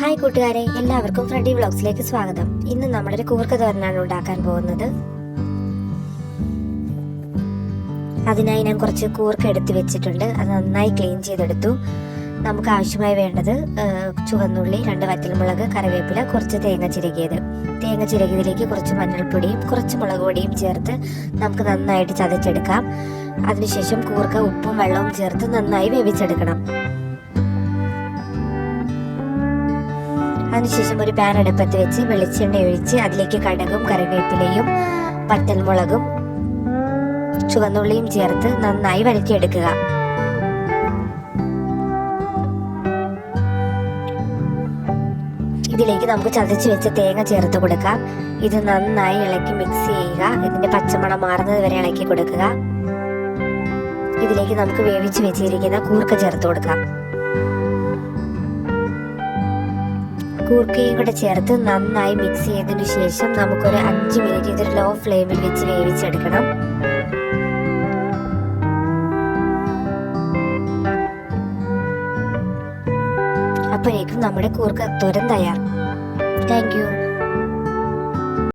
Hi കൂട്ടുകാരെ എല്ലാവർക്കും ഫ്രണ്ടി വ്ളോഗ്സിലേക്ക് സ്വാഗതം. ഇന്ന് നമ്മളൊരു കൂർക്ക തോരനാണ് ഉണ്ടാക്കാൻ പോകുന്നത്. അതിനായി ഞാൻ കുറച്ച് കൂർക്ക എടുത്ത് വെച്ചിട്ടുണ്ട്. അത് നന്നായി ക്ലീൻ ചെയ്തെടുത്തു. നമുക്ക് ആവശ്യമായി വേണ്ടത് ചുവന്നുള്ളി രണ്ട് വറ്റൽമുളക് കറിവേപ്പില കുറച്ച് തേങ്ങ ചിരകിയത്. തേങ്ങ ചിരകിയതിലേക്ക് കുറച്ച് മഞ്ഞൾപ്പൊടിയും കുറച്ച് മുളക് പൊടിയും ചേർത്ത് നമുക്ക് നന്നായിട്ട് ചതച്ചെടുക്കാം. അതിനുശേഷം കൂർക്ക ഉപ്പും വെള്ളവും ചേർത്ത് നന്നായി വേവിച്ചെടുക്കണം. അതിനുശേഷം ഒരു പാൻ അടുപ്പത്ത് വെച്ച് വെളിച്ചെണ്ണ ഒഴിച്ച് അതിലേക്ക് കടകും കറിവേപ്പിലയും പത്തൽമുളകും ചുവന്നുള്ളിയും ചേർത്ത് നന്നായി വഴറ്റിയെടുക്കുക. ഇതിലേക്ക് നമുക്ക് ചതച്ച് വെച്ച തേങ്ങ ചേർത്ത് കൊടുക്കാം. ഇത് നന്നായി ഇളക്കി മിക്സ് ചെയ്യുക. ഇതിന്റെ പച്ചമണം മാറുന്നത് വരെ ഇളക്കി കൊടുക്കുക. ഇതിലേക്ക് നമുക്ക് വേവിച്ച് വെച്ചിരിക്കുന്ന കൂർക്ക ചേർത്ത് കൊടുക്കാം. കൂർക്കയും കൂടെ ചേർത്ത് നന്നായി മിക്സ് ചെയ്തതിനു ശേഷം നമുക്കൊരു അഞ്ച് മിനിറ്റ് ഇതൊരു ലോ ഫ്ലെയിമിൽ വെച്ച് വേവിച്ചെടുക്കണം. അപ്പോഴേക്കും നമ്മുടെ കൂർക്ക തുരം തയ്യാർ താങ്ക് യു